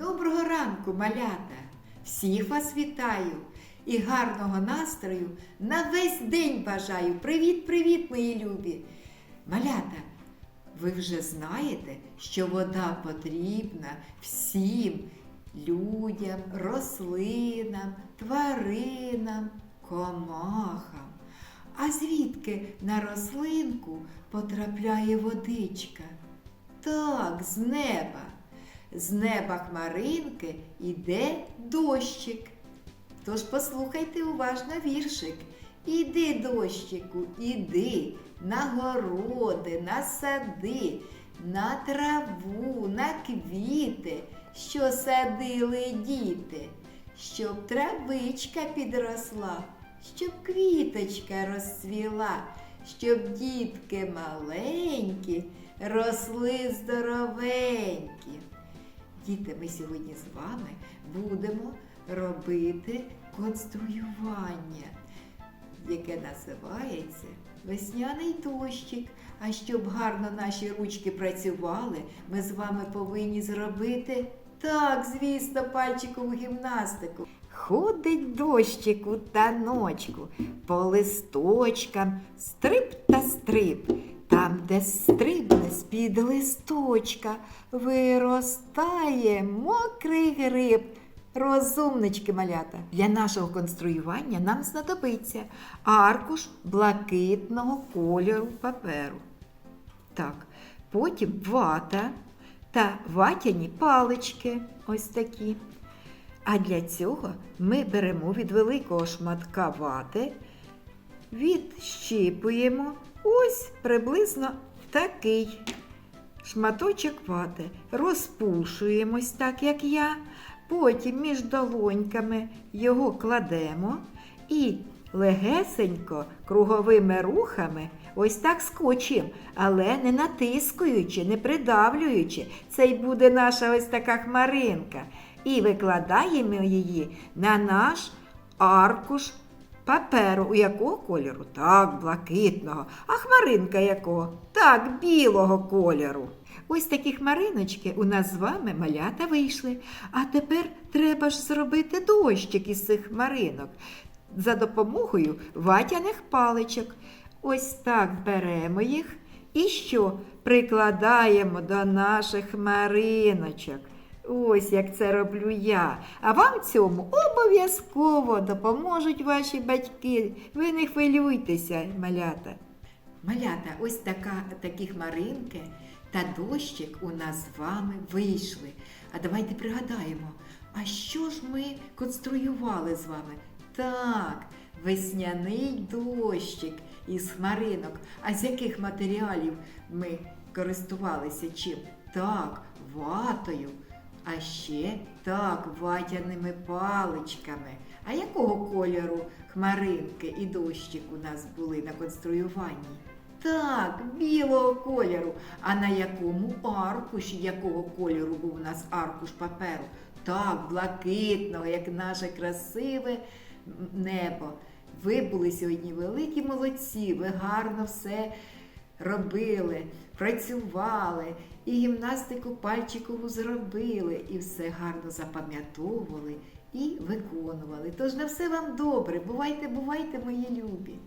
Доброго ранку, малята! Всіх вас вітаю і гарного настрою на весь день бажаю. Привіт-привіт, мої любі! Малята, ви вже знаєте, що вода потрібна всім людям, рослинам, тваринам, комахам. А звідки на рослинку потрапляє водичка? Так, з неба. З неба хмаринки іде дощик. Тож послухайте уважно віршик. Іди, дощику, іди на городи, на сади, на траву, на квіти, що садили діти, щоб травичка підросла, щоб квіточка розцвіла, щоб дітки маленькі росли здоровенькі. Діти, ми сьогодні з вами будемо робити конструювання, яке називається весняний дощик. А щоб гарно наші ручки працювали, ми з вами повинні зробити так, звісно, пальчикову гімнастику. Ходить дощик у таночку, по листочкам стрип та стрип. Там, де стрибне з-під листочка, виростає мокрий гриб. Розумнички малята. Для нашого конструювання нам знадобиться аркуш блакитного кольору паперу. Так, потім вата та ватяні палички. Ось такі. А для цього ми беремо від великого шматка вати, відщіпуємо ось приблизно такий шматочок вати. Розпушуємось так, як я. Потім між долоньками його кладемо і легесенько круговими рухами ось так скочуємо, але не натискуючи, не придавлюючи. Це й буде наша ось така хмаринка. І викладаємо її на наш аркуш паперу. У якого кольору? Так, блакитного. А хмаринка якого? Так, білого кольору. Ось такі хмариночки у нас з вами малята вийшли. А тепер треба ж зробити дощик із цих хмаринок за допомогою ватяних паличок. Ось так беремо їх і що? Прикладаємо до наших хмариночок. Ось як це роблю я. А вам цьому обов'язково допоможуть ваші батьки. Ви не хвилюйтеся, малята. Малята, ось така, такі хмаринки та дощик у нас з вами вийшли. А давайте пригадаємо, а що ж ми конструювали з вами? Так, весняний дощик із хмаринок. А з яких матеріалів ми користувалися чим? Так, ватою. А ще так, ватяними паличками. А якого кольору хмаринки і дощик у нас були на конструюванні? Так, білого кольору. А на якому аркуші якого кольору був у нас аркуш паперу? Так, блакитного, як наше красиве небо. Ви були сьогодні великі молодці, ви гарно все робили, працювали, і гімнастику пальчикову зробили, і все гарно запам'ятовували і виконували. Тож на все вам добре. Бувайте, бувайте, мої любі!